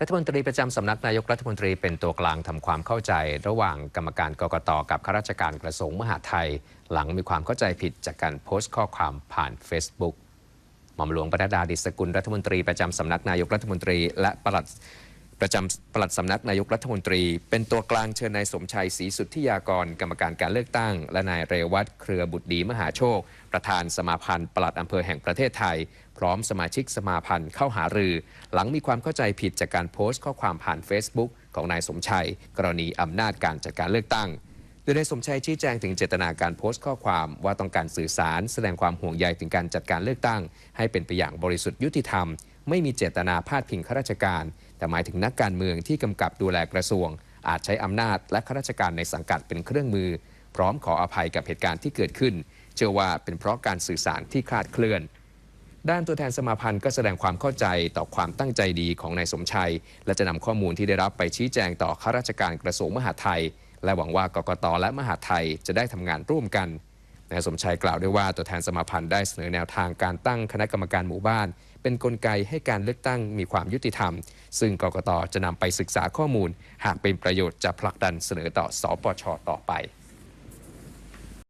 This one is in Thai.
รัฐมนตรีประจำสำนักนายกรัฐมนตรีเป็นตัวกลางทำความเข้าใจ ระหว่างกรรมการกรกตกับข้าราชการกระทรวงมหาดไทย หลังมีความเข้าใจผิดจากการโพสต์ข้อความผ่าน Facebook หม่อมหลวงประดาดิสกุลรัฐมนตรีประจำสำนักนายกรัฐมนตรีและปลัด ประจำปลัดสำนักนายกรัฐมนตรี เป็นตัวกลางเชิญนายสมชัยศรีสุทธิยากร กรรมการการเลือกตั้ง และนายเรวัตเครือบุตรดีมหาโชค ประธานสมาพันธ์ปลัดอำเภอแห่งประเทศไทย พร้อมสมาชิกสมาพันธ์เข้าหารือ หลังมีความเข้าใจผิดจากการโพสต์ข้อความผ่าน Facebook ของนายสมชัย กรณีอำนาจการจัดการเลือกตั้งโดยนายสมชัยชี้แจงถึงเจตนาการโพสต์ข้อความว่าต้องการสื่อสารแสดงความห่วงใยถึงการจัดการเลือกตั้ง ให้เป็นไปอย่างบริสุทธิ์ยุติธรรม ไม่มีเจตนาพาดพิงข้าราชการ แต่หมายถึงนักการเมืองที่กำกับดูแลกระทรวง อาจใช้อำนาจและข้าราชการในสังกัดเป็นเครื่องมือ พร้อมขออภัยกับเหตุการณ์ที่เกิดขึ้น เชื่อว่าเป็นเพราะการสื่อสารที่คลาดเคลื่อน ด้านตัวแทนสมาพันธ์ก็แสดงความเข้าใจต่อความตั้งใจดีของนายสมชัย และจะนำข้อมูลที่ได้รับไปชี้แจงต่อข้าราชการกระทรวงมหาดไทย และหวังว่ากกตและมหาดไทยจะได้ทำงานร่วมกัน นายสมชัยกล่าวด้วยว่าตัวแทนสมาพันธ์ได้เสนอแนวทางการตั้งคณะกรรมการหมู่บ้าน เป็นนกลไกให้การเลือกตั้งมีความยุติธรรม ซึ่งกกตจะนำไปศึกษาข้อมูล หากเป็นประโยชน์จะผลักดันเสนอต่อสปชต่อไป